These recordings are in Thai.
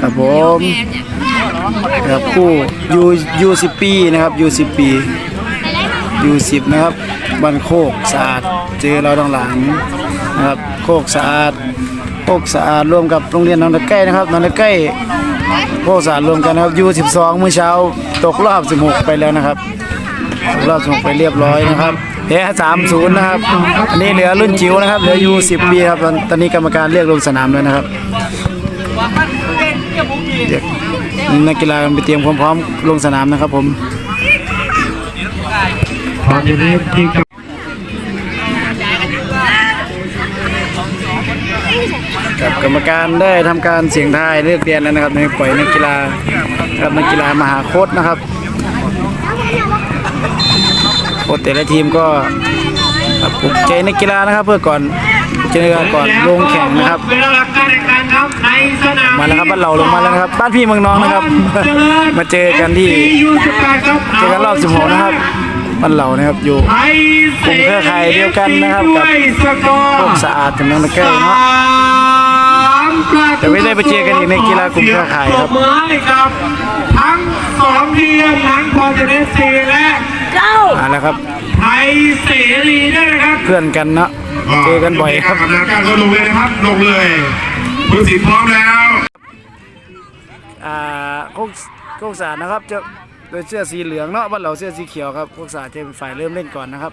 ครับผมครับคู่ยูยูสิบปีนะครับยูสิบปียูสิบนะครับบันโคกสะอาดเจอเราตรงหลังนะครับโคกสะอาดโคกสะอาดร่วมกับโรงเรียนหนองตะไก้นะครับหนองตะไก้โคกสะอาดรวมกันนะครับยูสิบสองเมื่อเช้าตกรอบสิบหกไปแล้วนะครับรอบส่งไปเรียบร้อยนะครับ แพ้สามศูนย์นะครับ อันนี้เหลือรุ่นจิ๋วนะครับ เหลืออยู่สิบปีครับ ตอนนี้กรรมการเรียกลงสนามแล้วนะครับเด็กนักกีฬาไปเตรียมความพร้อมลงสนามนะครับผมตอนนี้ทีมกับกับกรรมการได้ทำการเสียงทายเลือกเรียนแล้วนะครับในปล่อยนักกีฬากับนักกีฬามหาโคตนะครับ โค้ชแต่ละทีมก็ปลุกใจนักกีฬานะครับเพื่อก่อนเจอกันก่อนลงแข่งนะครับ มาแล้วครับบ้านเราลงมาแล้วนะครับ บ้านพี่เมืองน้องนะครับ มาเจอกันที่เจอกันรอบ16นะครับบ้านเรานะครับอยู่กลุ่มเครือข่ายเดียวกันนะครับกับพวกสะอาดกับน้องตะเก้เนาะแต่ไม่ได้ไปเจอกันอีกในกีฬากลุ่มเครือข่ายครับปมือให้กับทั้งสองทีมทั้งพอเจเนสซีและ อ่าแล้วครับไทยเสรีด้วยนะครับเพื่อนกันเนาะเจอกันบ่อยครับกำลังการก็ลงเลยนะครับ ลงเลยผู้สินพร้อมแล้ว อ่าโคกโคกสะอาดนะครับจะโดยเสื้อสีเหลืองเนาะบ้านเราเสื้อสีเขียวครับโคกสะอาดจะเป็นฝ่ายเริ่มเล่นก่อนนะครับ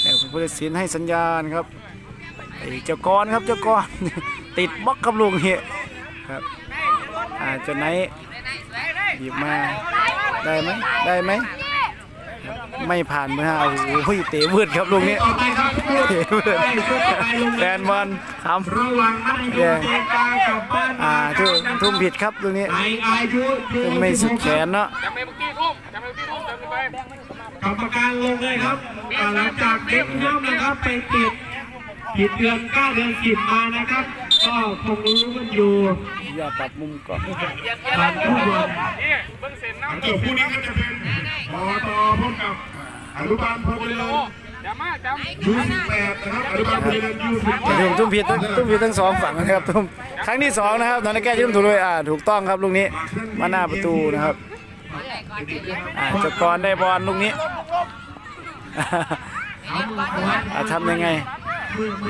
แต่ผู้ตัดสินให้สัญญาณครับไอ้เจ้ากรครับเจ้ากรติดบล็อกครับลุงเฮียครับอ่าเจนไหนหยิบมาได้ไหมได้ไหม ไม่ผ่านมือฮะโอ้โหเตะวืดครับลุงนี้ต่อไปครับเตะวืดแฟนบอลทระวังนะโยนเกมกลางกลับบ้านำอ่าทุ่มทุ่มผิดครับลุงนี้ในอายุทุ่มไม่สุดแขนเนาะกรรมการลงเลยครับอ่าหลังจากเด็กย่อมนะครับไปติดผิดเดือนเก้าเดือนสิบมานะครับ ก็คงรู้กันอยู่อย่าปรับมุมก่อนทางผู้บริหลังจบคู่นี้ก็จะเป็นปอตพบกับ อนุบาลพลเรือนยูสิบแปดนะครับอนุบาลพลเรือนยูสิบแปดทุ่มทุ่มผิดทุ่มผิดทั้งสองฝั่งนะครับทุ่มครั้งที่สองนะครับนอนแก้ทุ่มถูกเลยอ่าถูกต้องครับลูกนี้มาหน้าประตูนะครับอ่าเจากรได้บอลลูกนี้อ่าทำยังไง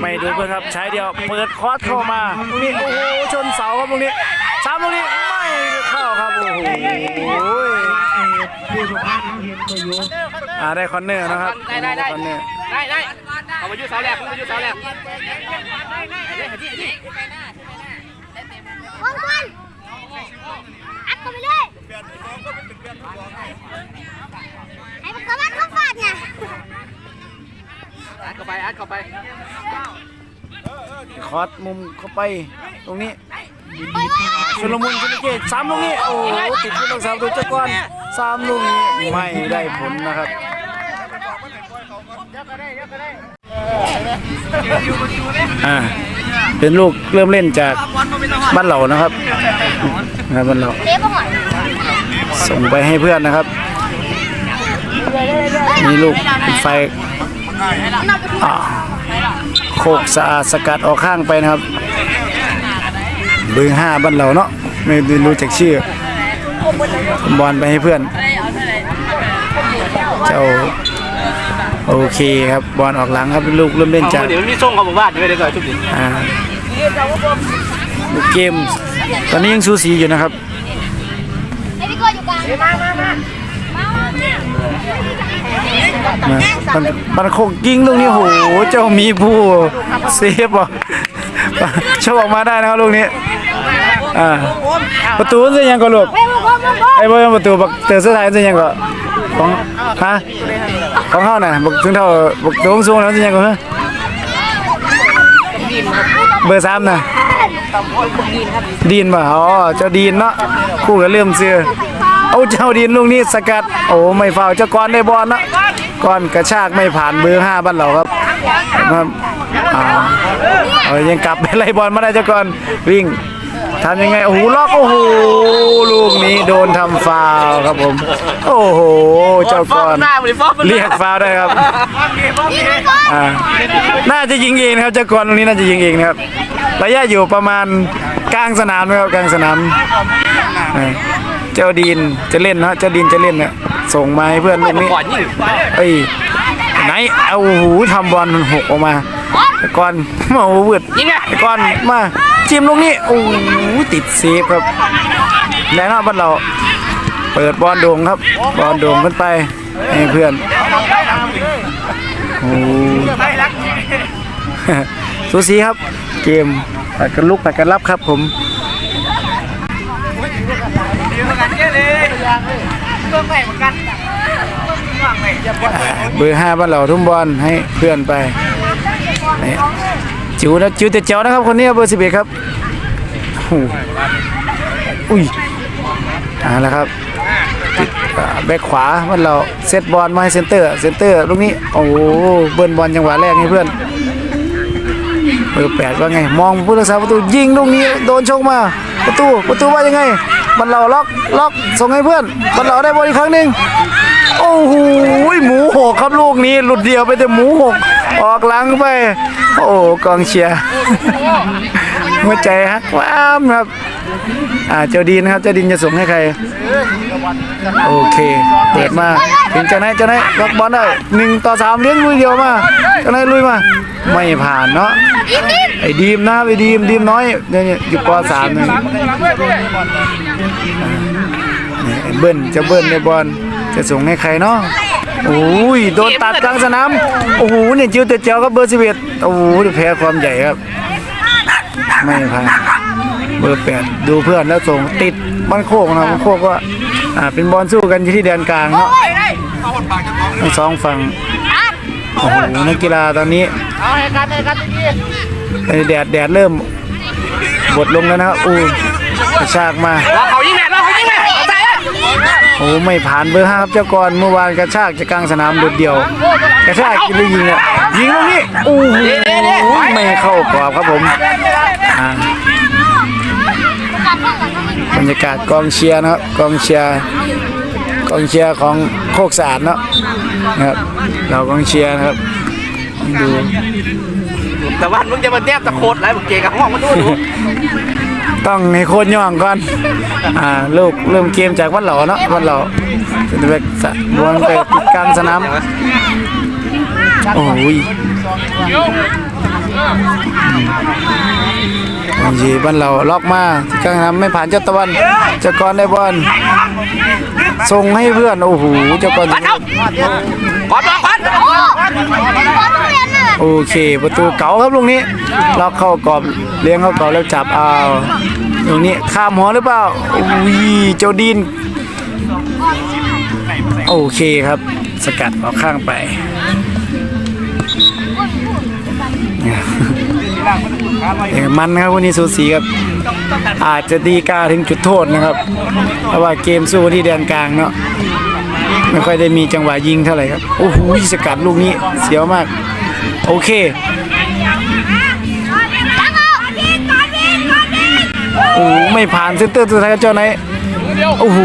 ไม่ดูเพื่อนครับใช้เดียวเปิดคอร์สเข้ามาลูกนี้โอ้โหชนเสาครับลูกนี้ซ้ำลูกนี้ไม่เข้าครับโอ้โห ผู้สุภาพเขาเห็นตัวอยู่อ่าได้คอนเนอร์นะครับได้ได้ได้คอนเนอร์ได้ได้เอามายืดเสาแรกมายืดเสาแรกวางก่อนอัดเข้าไปเลยให้มันกระมันเข้าฟาดไงอัดเข้าไปอัดเข้าไปคอร์สมุมเข้าไปตรงนี้ชุลมุนชุลเกตสามลูกนี้โอ้โหติดผู้รักษาประตูเจ้าก้อน สามลูกนี้ไม่ได้ผลนะครับอ่าเป็นลูกเริ่มเล่นจากบ้านเหล่านะครับนะครับบ้านเหล่าส่งไปให้เพื่อนนะครับนี่ลูกไฟโคกสะอาดสกัดออกข้างไปนะครับเบอร์ห้าบ้านเราเนาะไม่รู้จักชื่อ บอลไปให้เพื่อน เจ้า โอเคครับบอลออกหลังครับลูกเริ่มเล่นจากเดี๋ยวมันมีส่งเขาบอกว่าเดี๋ยวเดี๋ยวก่อนทุกทีอ่าลูกเกม ตอนนี้ยังสูสีอยู่นะครับไอ้พี่ก้อยอยู่กลางมามามามามาเนี่ยมามันมันโคงยิงลูกนี้โหเจ้ามีผู้เซฟอะชอบออกมาได้นะครับลูกนี้ อ่าประตูจะยังก็ลูกเฮ้ยมึงก้มมึงก้มไอ้บอลประตูบักเตอร์เสื้อไทยจะยังก็ของฮะของเฮาน่ะบักถึงเท่าบักตัวสูงแล้วจะยังก็ฮะเบอร์สามน่ะดีนป่ะอ๋อเจ้าดีนเนาะคู่กับเริ่มเสือเอาเจ้าดีนลูกนี้สกัด โอ้ไม่ฟาวเจ้ากรได้บอลเนาะก้อนกระชากไม่ผ่านเบอร์ห้าบ้านเราครับครับอ่าเอายังกลับไปไล่บอลมาได้เจ้ากรวิ่ง ทำยังไง โอ้โหล็อกโอ้โหลูกนี้โดนทำฟาวล์ครับผม โอ้โห เจ้าฟกออร์มนหน้าบริฟอร์มเรียกฟาวล์ได้ครับอ่าน่าจะยิงเองนะครับเจ้ากอนตรงนี้น่าจะยิงเองนะครับระยะอยู่ประมาณกลางสนามนะครับกลางสนามอ่าเจ้าดีนจะเล่นนะเจ้าดีนจะเล่นนะส่งมาให้เพื่อนลูกนี้ก่อนยิงเอ้ยไหนเอาโอ้โหทำบอลมันหกออกมาไอ้ก้อนมาโอ้โหเวิร์ดยิงไงไอ้ก้อนมา จิ้มลูกนี้โอ้โหติดเซฟครับแล้วนบ้านเรา เปิดบอลโด่งครับ บอลโด่งขึ้นไปให้เพื่อนโอ้โหสูสีครับ เกมผัดกันลุกผัดกันรับครับผมเบอร์ห้าบ้านเราทุ่มบอลให้เพื่อนไปนี่ จิ๋วนะจิ๋วแต่เจ๋วนะครับคนนี้เบอร์สิบเอ็ดครับอุ้ยอ่าแล้วครับแบ็คขวาบ้านเราเซตบอลมาให้เซนเตอร์เซนเตอร์ลูกนี้โอ้โหเบิ้ลบอลจังหวะแรกให้เพื่อนเบอร์แปดว่าไง มองผู้รักษาประตูยิงลูกนี้โดนชกมา ประตูประตูว่ายังไงบ้านเราล็อกล็อกส่งให้เพื่อนบ้านเราได้บอลอีกครั้งหนึ่งโอ้โหหมูหกครับลูกนี้หลุดเดียวไปแต่หมูหก ออกหลังไป โอ้กองเชียร์หัวใจฮักว้ามครับอ่าเจ้าดินนะครับเจ้าดินจะส่งให้ใคร โอเค เปิดมาถึงเจ้านายเจ้านล็อกบอลได้หนึ่งต่อสามเลี้ยงลุยเดียวมาเจ้านลุยมา ไม่ผ่านเนาะไอ้ดีมนะไอ้ดีมดีมน้อยเนี่ยอยู่ปสามเนี่ยเบิ้ลจะเบิ้ลในบอลจะส่งให้ใครเนาะ โอ้ยโดนตัดกลางสนามโอ้โหเนี่ยจิวแต่เจ้าก็เบอร์สิบเอ็ดโอ้โหแพ้ความใหญ่ครับ ไม่ผ่านเบอร์แปดดูเพื่อนแล้วส่งติดมันโคกนะมันโคกก็อ่าเป็นบอลสู้กันอยู่ที่แดนกลางเนาะทั้งสองฝั่งโอ้โหนักกีฬาตอนนี้เอาให้กันให้กันดีไอ้แดดแดดเริ่มบดลงแล้วนะครับอู้กระชากมาๆเราเขายิงแม่เราเขายิงแม่เอาใจเลย โอ้ไม่ผ่านเบอร์ห้าครับเจ้ากรเมื่อวานกระชากจากกลางสนามโดดเดี่ยว กระชากกินเลยยิงอะยิงตรงนี้โอ้โหไม่เข้ากรอบครับผมอ่าบรรยากาศกองเชียร์นะครับกองเชียร์กองเชียร์ของโคกสะอาดเนาะนะครับเรากองเชียร์นะครับดูแต่ว่ามึงจะมาแนบตะโคตรไรมึงเกกับห้องมันดูดู ต้องให้โคนย่องก่อน อ่าลูกเริ่มเกมจากวันเหล่าเนาะวันเหล่าจะไปสะบวงไปติดกลางสนามโอ้ยบางทีบ้านเราล็อกมาที่กลางน้ำไม่ผ่านเจ้าตะวันเจ้ากรได้บอลส่งให้เพื่อน โอ้โหเจ้ากร อนเอาก่อนโอเค ประตูเก่าครับลูกนี้ล็อกเข้ากรอบเลี้ยงเข้ากรอบแล้วจับเอาลูกนี้ข้ามหัวหรือเปล่าโอ้ยเจ้าดินโอเคครับ สกัดออกข้างไปมันครับวันนี้สูสีครับ อาจจะดีกาถึงจุดโทษนะครับ เพราะว่าเกมสู้ที่แดนกลางเนาะ ไม่ค่อยได้มีจังหวะยิงเท่าไหร่ครับ โอ้โหสกัดลูกนี้เสียวมาก โอเคโอ้โหไม่ผ่านเซนเตอร์ตัวท้ายเจ้าไหนโอ้โห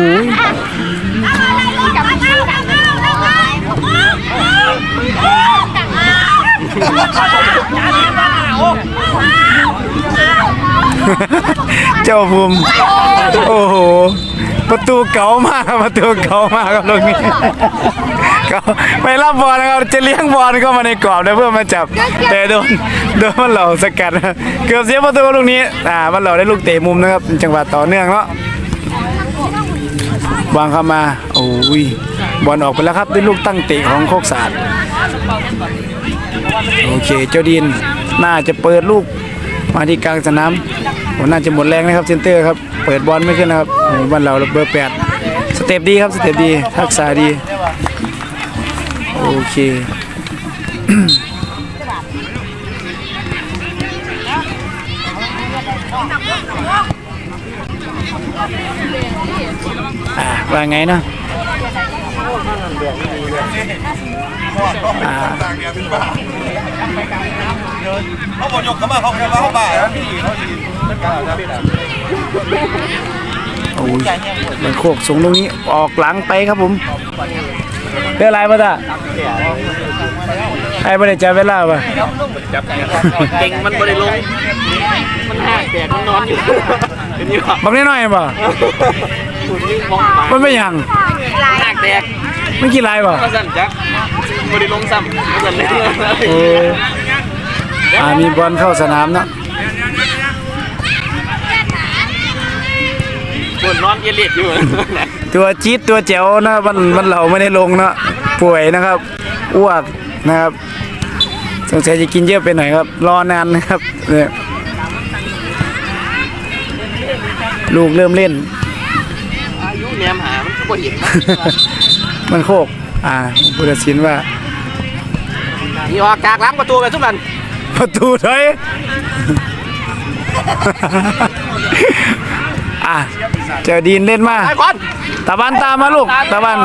เจ้าภูมิโอ้โห ประตูเก่ามากครับประตูเก่ามากครับตรงนี้เก่าไม่รับบอลนะครับจะเลี้ยงบอลเข้ามาในกรอบนะเพื่อมาจับแต่โดนโดนมันเหล่าสกัดนะเกือบเสียประตูลูกนี้อ่ามันเหล่าได้ลูกเตะมุมนะครับเป็นจังหวะต่อเนื่องเนาะวางเข้ามาโอ้ยบอลออกไปแล้วครับด้วยลูกตั้งเตะของโคกสาดโอเคเจ้าดินน่าจะเปิดลูกมาที่กลางสนามโอ้ น่าจะหมดแรงนะครับเซนเตอร์ครับ เปิดบอลไม่ขึ้นนะครับโอ้บ้านเราเบอร์แปดสเต็ปดีครับสเต็ปดีทักษะดีโอเคอ่าว่าไงเนาะ อ่าเขาบอกยกเขามาเขาแค่ว่าเขาบ่ายโอ้ยมันโคกสูงตรงนี้ออกหลังไปครับผมเรื่องอะไรมาจ้ะไอ้ไม่ได้จับเวลาป่ะเก่งมันบ่ได้ลง มันห่างแตกมันนอนอยู่เห็นอยู่บักนิดหน่อยป่ะมันไม่ยังห่างแตก ไม่กี่ลายป่ะก็สั่นจักบ่ได้ลงซ้ำก็สั่นเลยโอ้อ่ามีบอลเข้าสนามเนาะปวดนอนเกลียดอยู่ ตัวจี๊ดตัวแจ๋วนะมันมันเหล่าไม่ได้ลงเนาะป่วยนะครับอ้วกนะครับสงสัยจะกินเยอะไปหน่อยครับ รอนานนะครับเนี่ยลูกเริ่มเล่นอายุแนมหามันก็บ่เห็นนะ มันโคก อ่าพุทธศิลป์ว่านี่ออกจากหล้างประตูไปทุกนั้นประตูถอยอะเจ้าดีนเล่นมาไอ้คนตะวันตามมาลูกตะวัน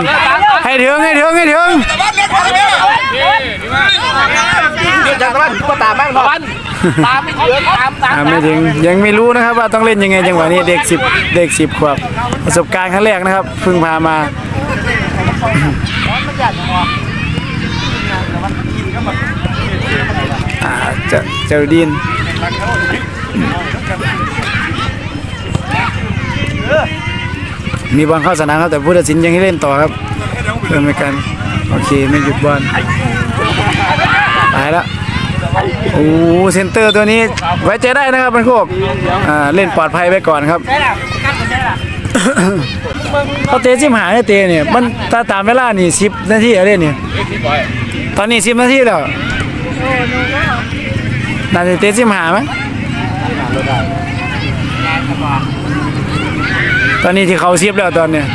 ให้ถึงให้ถึงให้ถึงเดี๋ยวจังตะวันก็ตามบ้างตะวันตามไม่ถึงตามตามอ่าไม่ถึงยังไม่รู้นะครับว่าต้องเล่นยังไงจังหวะนี้เด็กสิบเด็กสิบขวบประสบการณ์ครั้งแรกนะครับเพิ่งพามา อ่าเจ้าเจ้าดีนมีบอลเข้าสนามครับแต่ผู้ตัดสินยังให้เล่นต่อครับเพิ่มกันโอเคไม่หยุดบอลตายแล้วโอ้เซนเตอร์ตัวนี้ไว้ใจได้นะครับมันโคกอ่าเล่นปลอดภัยไปก่อนครับ เขาเตะสิบหาเนี่ยเตะเนี่ยมันตาตามเวลานี่สิบนาทีอะไรเนี่ยตอนนี้สิบนาทีแล้วน่าจะเตะสิบหาไหมตอนนี้ที่เขาสิบแล้วตอนเนี้ย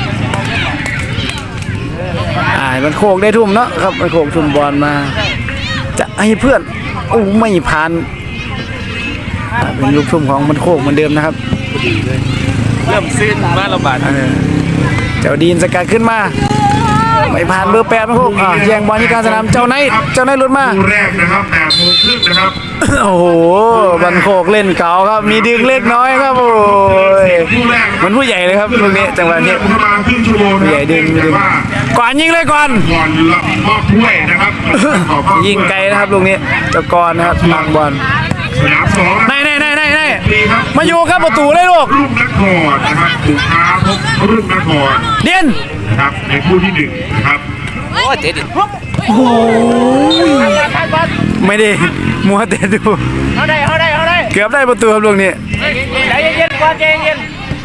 อ่ามันโคกได้ทุ่มเนาะครับมันโคกทุ่มบอลมา จะให้เพื่อนโอ้ไม่ผ่านเป็นลูกทุ่มของมันโคกเหมือนเดิมนะครับ เริ่มซึ้นมาระบาดเออเจ้าดีนสกัดขึ้นมาไม่ผ่านเบอร์แปดมันโคกอ่าแย่งบอลที่กลารสนามเจ้าไนท์เจ้าไนท์หลุดมาคู่แรกนะครับแปดโมงครึ่งนะครับโอ้โหบันโคกเล่นเก่าครับมีดึงเล็กน้อยครับโอ้ยคู่แรกเหมันผู้ใหญ่เลยครับลูกนี้จังหวะนี้ประมาณครึ่งชั่วโมงผู้นะใหญ่ดึงไม่ดึงว่าก่อนยิงเลยก่อนก่อนรับมอบถ้วยนะครับขอบคุณยิงไกลนะครับลูกนี้เจ้ากรนะครับทางบอลสนามสองนะ มาอยู่ครับประตูเลยลูกรุ่งนครนะครับถูกท้าพบรุ่งนครเดียนนะครับในคู่ที่หนึ่งนะครับโอ้เจ๊ดิไม่ได้มัวแต่ดูเขาได้เขาได้เขาได้เกือบได้ประตูครับลูกนี้ใจเย็นๆก่อนใจเย็น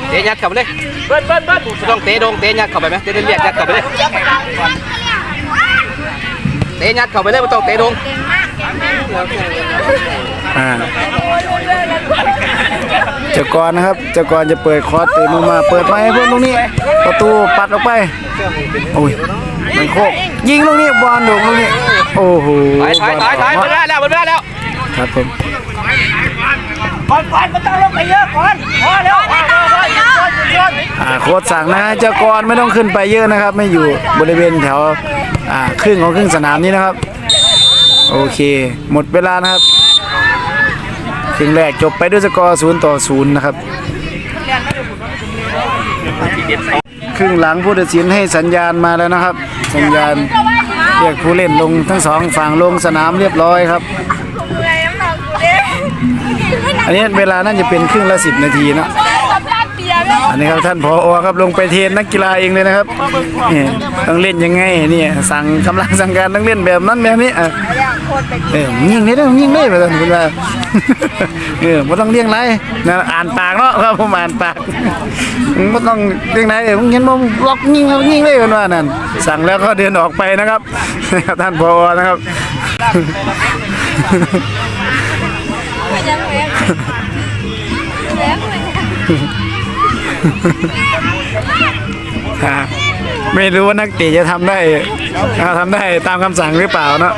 เตะยัดเข้าไปเลยเบิ้ลเบิ้ลเบิ้ลต้องเตะดงเตะยัดเข้าไปไหมเตะเรียกยัดเข้าไปเลยเตะยัดเข้าไปเลยไม่ต้องเตะดง อ่าเจ้ากรนะครับเจ้ากรจะเปิดคอร์สตื่นลงมา เปิดไม้ให้เพื่อนตรงนี้ ประตูปัดออกไป โอ้ยมันโคกยิงตรงนี้บอลโด่งตรงนี้ โอ้โหถอยถอยถอยถอยหมดเวลาแล้วหมดเวลาแล้ว ครับผมก่อนก่อนมันต้องลงไปเยอะก่อนพอแล้วพอพอพอหยุดก่อนหยุดก่อนอ่าโค้ชสั่งนะฮะเจ้ากรไม่ต้องขึ้นไปเยอะนะครับ ไม่อยู่บริเวณแถวอ่าครึ่งของครึ่งสนามนี้นะครับ โอเค หมดเวลานะครับ ครึ่งแรกจบไปด้วยสกอร์ศูนย์ต่อศูนย์นะครับ ครึ่งหลังผู้ตัดสินให้สัญญาณมาแล้วนะครับ สัญญาณเรียกผู้เล่นลงทั้งสองฝั่งลงสนามเรียบร้อยครับ อันนี้เวลาน่าจะเป็นครึ่งละสิบนาทีนะ อันนี้ครับท่านพอครับลงไปเทรนนักกีฬาเองเลยนะครับนี่ต้องเล่นยังไงนี่สั่งกำลังสั่งการต้องเล่นแบบนั้นแบบนี้อะเออยิงได้ต้องยิงได้แบบนั้นคุณว่าเออไม่ต้องเลี้ยงไรนะอ่านปากเนาะครับผมอ่านปากไม่ต้องเลี้ยงไรเออมึงเห็นบ่มึงล็อกยิงเขายิงเลยกันว่านั่นสั่งแล้วก็เดินออกไปนะครับนะครับท่านพอนะครับ อ่าไม่รู้ว่านักเตะจะทำได้อ่าทำได้ตามคำสั่งหรือเปล่าเนาะ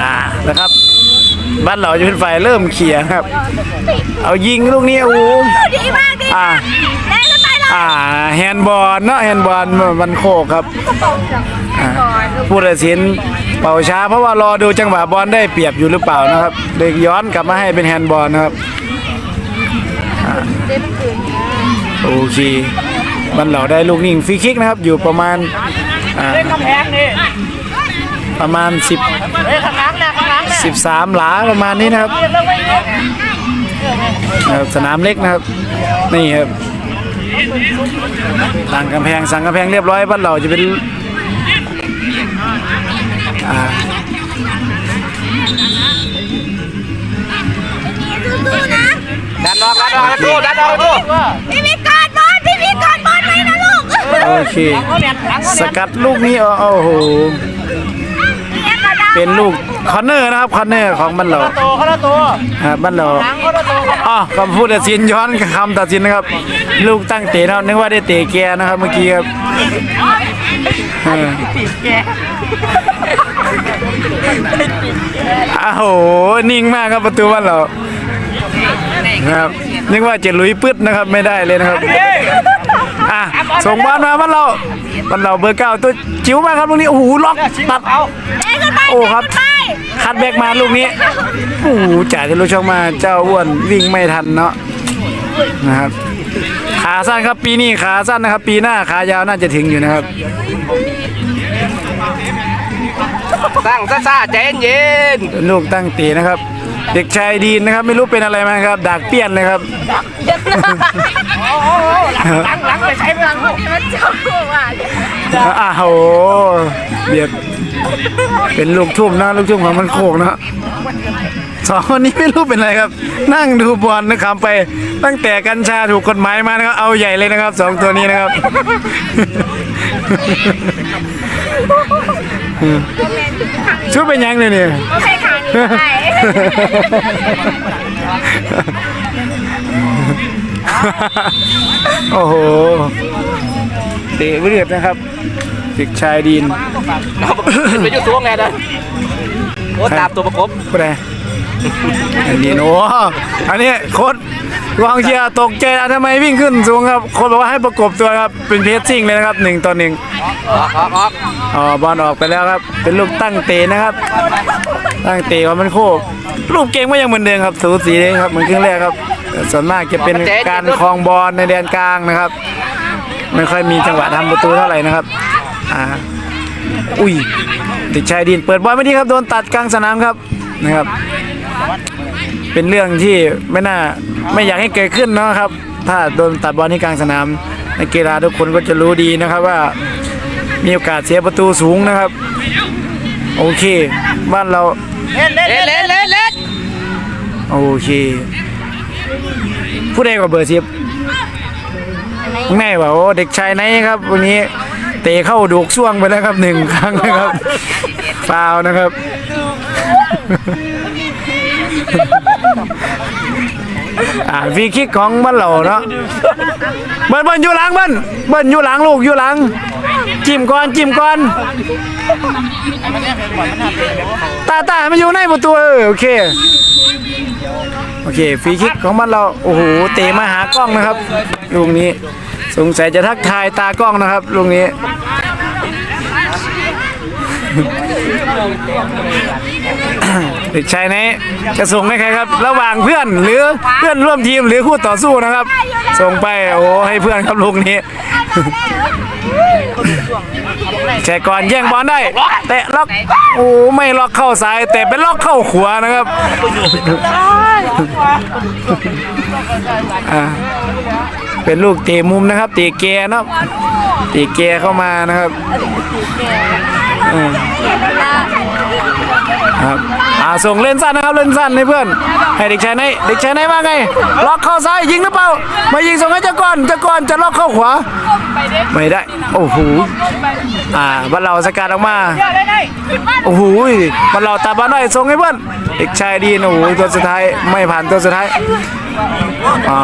อ่านะครับบ้านเราจะเป็นฝ่ายเริ่มเขี่ยครับ เอายิงลูกนี้โอ้โหดีมากดีอ่าเแฮนด์บอลเนาะแฮนด์บอลมันโคกครับผู้ตัดสินเป่าช้า เพราะว่ารอดูจังหวะบอลได้เปรียบอยู่หรือเปล่านะครับเลยย้อนกลับมาให้เป็นแฮนด์บอลนะครับโอเคบันเหล่าได้ลูกนิ่งฟรีคิกนะครับ อยู่ประมาณประมาณ10เฮ้ยข้างหลางหลังนะ13หลาประมาณนี้นะครับสนามเล็กนะครับ นี่ครับ สั่งกำแพงสั่งกำแพงเรียบร้อยบ้านเราจะเป็นอ่าสู้ๆนะดันออกดันออกนะตู้ดันออกนะตู้พี่พี่กอดบอลพี่พี่กอดบอลไว้นะลูก โอเค สกัดลูกนี้เอาโอ้โห เนี่ยกระดาษเป็นลูกคอนเนอร์นะครับคอนเนอร์ของบ้านเราโตเขาละตัวอ่าบ้านเราหลังเขาละตัวอ๋อคำพูดตัดสินย้อนคำตัดสินนะครับ ลูกตั้งเตะนะครับนึกว่าได้เตะแกนะครับเมื่อกี้ครับเอออ้าวโหนิ่งมากครับประตูบ้านเรานะครับนึกว่าจะลุยปึ๊ดนะครับไม่ได้เลยนะครับอะส่งบอลมาบ้านเรา บ้านเราเบอร์เก้าตัวจิ๋วมากครับลูกนี้โอ้โหล็อกตัดเอาเอ้ยขึ้นไปโอ้ครับขึ้นไปคัดแบกมาลูกนี้โอ้โหจ่ายทะลุช่องมาเจ้าอ้วนวิ่งไม่ทันเนาะนะครับขาสั้นครับปีนี้ขาสั้นนะครับ ปีหน้าขายาวน่าจะถึงอยู่นะครับตั้งซ่าซ่าใจเย็นเป็นลูกตั้งตีนะครับ เด็กชายดีนนะครับ ไม่รู้เป็นอะไรมาครับ ดากเปี้ยนเลยครับหลังหลังไปใช้พลังมันเจ้าว่ะอ้าวโหเบียดเป็นลูกทุ่มนะลูกทุ่มของมันโคกนะสองคนนี้ไม่รู้เป็นอะไรครับ นั่งดูบอลนะครับไปตั้งแต่กัญชาถูกกฎหมายมานะครับเอาใหญ่เลยนะครับสองตัวนี้นะครับ ชุดเป็นยังเลยเนี่ยโอเคค่ะนี่ไปโอ้โหเตะเลือดนะครับเด็กชายดีนไปอยู่สูงไงนะโอ้ตามตัวประกบก็ได้อันนี้โอ้อันนี้โค้ด กองเชียร์ตกใจอะทำไมวิ่งขึ้นสูงครับค้ดบอกว่าให้ประกบตัวครับ เป็นเพสซิ่งเลยนะครับหนึ่งต่อหนึ่งออกออกออกอ๋อบอลออกไปแล้วครับ เป็นลูกตั้งเตะนะครับ ตั้งเตะของมันโคกลูกเก่งไม่ยังเหมือนเดิมครับสูสีเลยครับเหมือนครึ่งแรกครับ ส่วนมากจะเป็นการคลองบอลในแดนกลางนะครับ ไม่ค่อยมีจังหวะทำประตูเท่าไหร่นะครับอ่าอุ้ยเด็กชายดินเปิดบอลไม่ดีครับโดนตัดกลางสนามครับนะครับ เป็นเรื่องที่ไม่น่าไม่อยากให้เกิดขึ้นนะครับ ถ้าโดนตัดบอลที่กลางสนามในกกีฬาทุกคนก็จะรู้ดีนะครับว่ามีโอกาสเสียประตูสูงนะครับ โอเค บ้านเราเล่นเล่นเล่นเล่นเล่นโอเคผู้ใดกว่าเบอร์สิบแม่ว่าโอ้เด็กชายไหนครับวันนี้เตะเข้าดูกช่วงไปแล้วครับหนึ่งครั้งนะครับฟาวล์นะครับ อ่าฟรีคิกของบ้านเราเนาะเบิ้ลเบิ้ลอยู่หลังเบิ้ลเบิ้ลอยู่หลังลูกอยู่หลัง จิ้มก่อนจิ้มก่อนตาตามันอยู่ในประตูเออโอเคโอเคฟรีคิกของมันเราโอ้โหเตะมาหากล้องนะครับลูกนี้สงสัยจะทักทายตากล้องนะครับลูกนี้ เด็กชายไหนจะส่งให้ใครครับ ระหว่างเพื่อนหรือเพื่อนร่วมทีมหรือคู่ต่อสู้นะครับ ส่งไปโอ้ให้เพื่อนครับลูกนี้แชก่อนแย่งบอลได้เตะล็อกโอ้ไม่ล็อกเข้าซ้ายแต่เป็นล็อกเข้าขวานะครับเป็นลูกเตะมุมนะครับเตะแกเนะเตะแกเข้ามานะครับ ครับอ่าส่งเล่นสั้นนะครับเล่นสั้นให้เพื่อน ให้เด็กชายไหนเด็กชายไหนว่าไง ล็อกเข้าซ้ายยิงหรือเปล่ามายิงส่งให้เจ้าก่อนเจ้าก่อนจะล็อกเข้าขวา ไม่ได้ โอ้โหอ่าบ้านเราสกัดออกมา โอ้โหบ้านเราตาบ้านได้ส่งให้เพื่อน เด็กชายดีนโอ้โหตัวสุดท้ายไม่ผ่านตัวสุดท้ายอ๋อ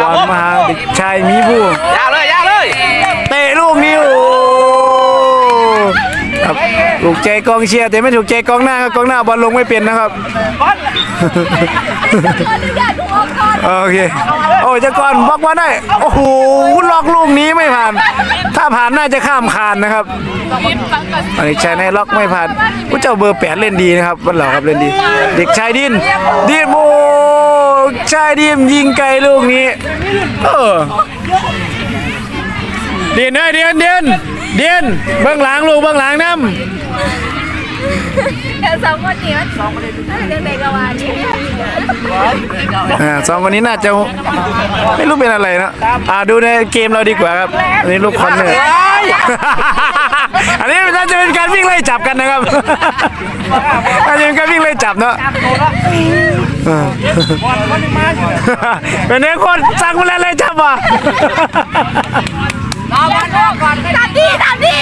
บอลมาหาเด็กชายมีผู้ยาวเลยยาวเลย เตะลูกนี้โอ้ครับ ถูกใจกองเชียร์แต่ไม่ถูกใจกองหน้าครับกองหน้าบอลลงไม่เป็นนะครับโอเคโอ้ยเจะก่อนบล็อกมาได้โอ้โหล็อกลูกนี้ไม่ผ่าน ถ้าผ่านน่าจะข้ามคานนะครับอันนี้ชายในล็อกไม่ผ่านผู้เจ้าเบอร์แปดเล่นดีนะครับวันเหล่าครับเล่นดี เด็กชายดินดินโมชายดิมยิงไกลลูกนี้เออเดียนเดียนเดียนเดียนเบื้องหลังลูกเบื้องหลังน้เดี๋ยวสองคนนี้มันสองคนนี้เรื่องเด็กกว่านี้ำอ่าสองคนนี้น่าจะไม่รู้เป็นอะไรนะอ่าดูในเกมเราดีกว่าครับอันนี้ลูกคอนเนอร์อันนี้น่าจะเป็นการวิ่งไล่จับกันนะครับน่าจะเป็นการวิ่งไล่จับเนาะเออเป็นเนี้คนสั่งมาแล้วไล่จับว่ะทำดีทำดี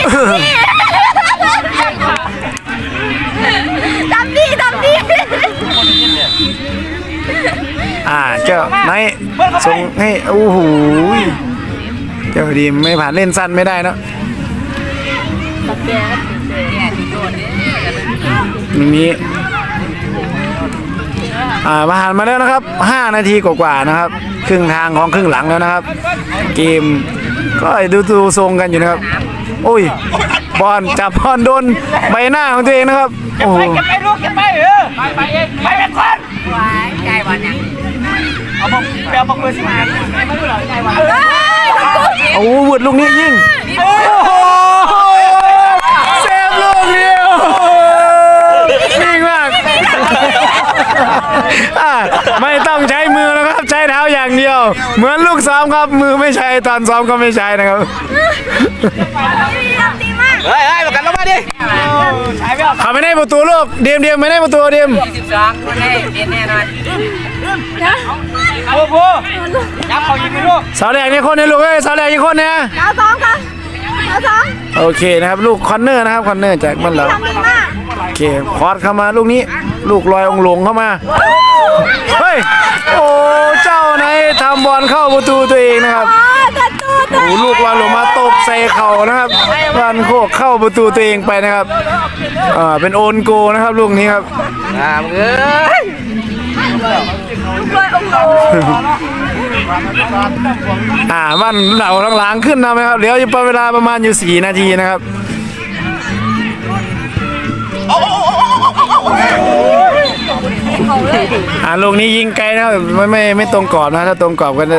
ทำดีทำดี อ่าเจ้าไนายส่งให้โอ้โหเจ้าดีไม่ผ่านเล่นสั้นไม่ได้เนาะตรงนี้อ่าผ่านมาแล้วนะครับ 5 นาทีกว่าๆนะครับ ครึ่งทางของครึ่งหลังแล้วนะครับ เกมก็ดูดูทรงกันอยู่นะครับ โอ้ยบอลจับบอลโดนใบหน้าของตัวเองนะครับ โอ้โหไปลูกเก็บไปเออไปไปเองไปเป็นคนว้ายใจวันยัง เอาบอกไปเอาบอกเบอร์สิบห้าไม่รู้หรอใจวะเฮ้ยมันกูโอ้โหวุดลูกนี้ยิงโอ้โหเซฟลูกเดียวนิ่งมากอะไม่ต้องใช้มือนะครับ ใช้เท้าอย่างเดียว เหมือนลูกซ้อมครับ มือไม่ใช้ตอนซ้อมก็ไม่ใช้นะครับดีมากเฮ้ยเฮ้ยประกันลงมาดิใช้ไม่ออกเขาไม่ได้ประตูลูกเดียมเดียมไม่ได้ประตูเดียม สิบสองคนได้เป็นแน่นอน โอ้โหยับเขายิงไปลูกเสาแรกนี่คนเนี่ยลูกเอ้ยเสาแรกอีกคนเนี่ยดาวสองค่ะดาวสองโอเคนะครับลูกคอนเนอร์นะครับคอนเนอร์จากมันเราทำดีมากโอเคคอร์สเข้ามาลูกนี้ ลูกลอยองค์หลงเข้ามาเฮ้ยโอ้เจ้าไหนายทำบอลเข้าประตูตัวเองนะครับอ๋อประตูตัวโอ้ลูกลอยลงมาตกใส่เข่านะครับบันโคกเข้าประตูตัวเองไปนะครับอ่าเป็นโอนโกนะครับลูกนี้ครับอ่ามึงเอ้ยด้วย อ่าบ้านเหล่าหลังๆขึ้นนะไหมครับเดี๋ยวจะเวลาประมาณอยู่4นาทีนะครับอ่าลูกนี้ยิงไกลนะครับไม่ไม่ไม่ตรงกรอบนะถ้าตรงกรอบก็ได้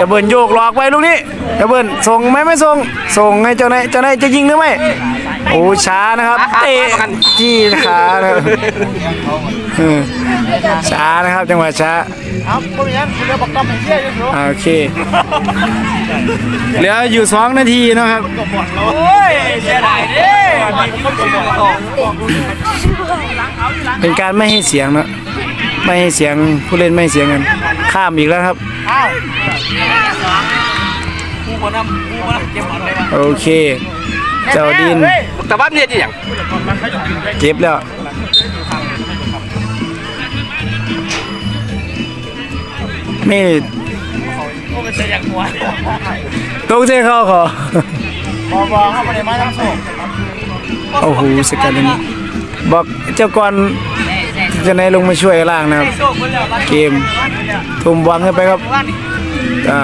จะเบิ้ลโยกหลอกไปลูกนี้จะเบิ้ลส่งไหมไม่ส่งส่งให้เจ้าไหนเจ้าไหนจะยิงหรือไม่โอ้ช้านะครับเตะจี้ขานะครับช้านะครับจังหวะช้าโอเคเหลืออยู่สองนาทีนะครับโอ้ยเสียดายดิเป็นการไม่ให้เสียงนะไม่ให้เสียงผู้เล่นไม่ให้เสียงกัน ข้ามอีกแล้วครับ กูมานำกูมานำเก็บอะไรวะโอเค เจ้าดิน แต่ว่าเนี่ยจะอย่างเก็บแล้วไม่ตรงเจ้เข้าขอบอบอเข้ามาในไม้ทั้งส่งโอ้โหสกัดอันนี้บอกเจ้าก่อนจะไหนลงมาช่วยล่างนะครับส่งคนเดียวเกมทุ่มบอลขึ้นไปครับ อ่า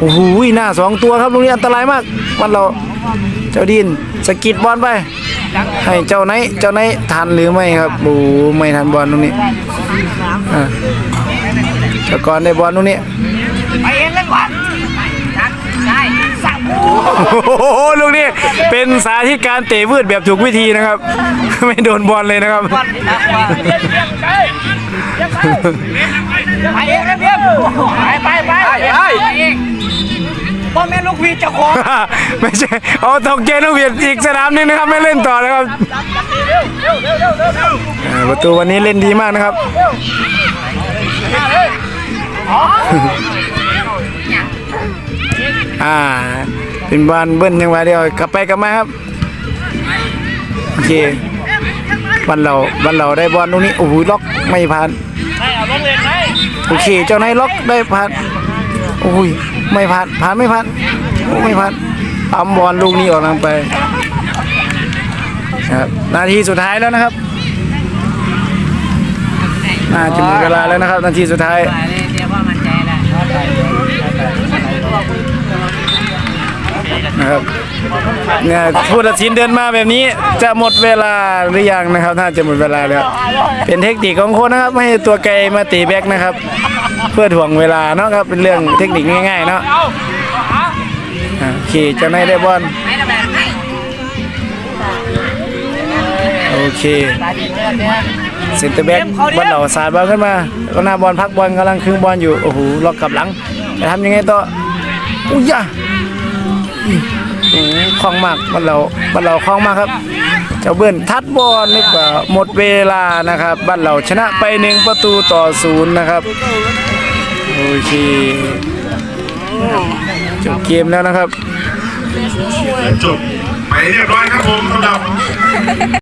โอ้โหหน้าสองตัวครับตรงนี้อันตรายมากวันเราเจ้าดินสกิดบอลไป ให้เจ้าไหนเจ้าไหนทันหรือไม่ครับโอ้ไม่ทันบอลตรงนี้อ่าเจ้ากอนได้บอลตรงนี้ โอ้โหลูกนี้เป็นสาธิตการเตะวืดแบบถูกวิธีนะครับ ไม่โดนบอลเลยนะครับ ไปเองเพียบไปไปไปไปพ่อแม่ลูกวีจ้าขอไม่ใช่เอาตกเกนกวีดอีกสนามนึงนะครับ ไม่เล่นต่อแล้วครับประตูวันนี้เล่นดีมากนะครับอ่า เป็นบอลเบิ้ลยังไงเดียวกลับไปกลับมาครับโอเคบันเราบันเราได้บอลตรงนี้โอ้โหล็อกไม่ผ่านโอเคเจ้านายล็อกได้ผ่านโอ้ยไม่ผ่านผ่านไม่ผ่านโอ้ไม่ผ่านปั๊มบอลลูกนี้ออกทางไปครับนาทีสุดท้ายแล้วนะครับน่าจะหมดเวลาแล้วนะครับ นาทีสุดท้าย นะครับเนี่ยผู้ตัดสินเดินมาแบบนี้จะหมดเวลาหรือยังนะครับน่าจะหมดเวลาแล้วเป็นเทคนิคของโค้ชนะครับไม่ให้ตัวไกลมาตีแบ็กนะครับ เพื่อถ่วงเวลาเนาะครับเป็นเรื่องเทคนิคง่ายๆเนาะอ่จะไม่ได้บอลโอเคเซนเตอร์แบ็กบอลเหล่าสาดบอลขึ้นมาก็หน้าบอลพักบอลกำลังครึ่งบอลอยู่โอ้โหล็อกกลับหลังจะทำยังไงต่ออุ้ยยะ คล่องมากบ้านเราบ้านเราคล่องมากครับ เจ้าเบิ้ลทัดบอลนี่ก็หมดเวลานะครับ บ้านเราชนะไปหนึ่งประตูต่อศูนย์นะครับโอเคจบเกมแล้วนะครับจบไปเรียบร้อยครับผมสำหรับ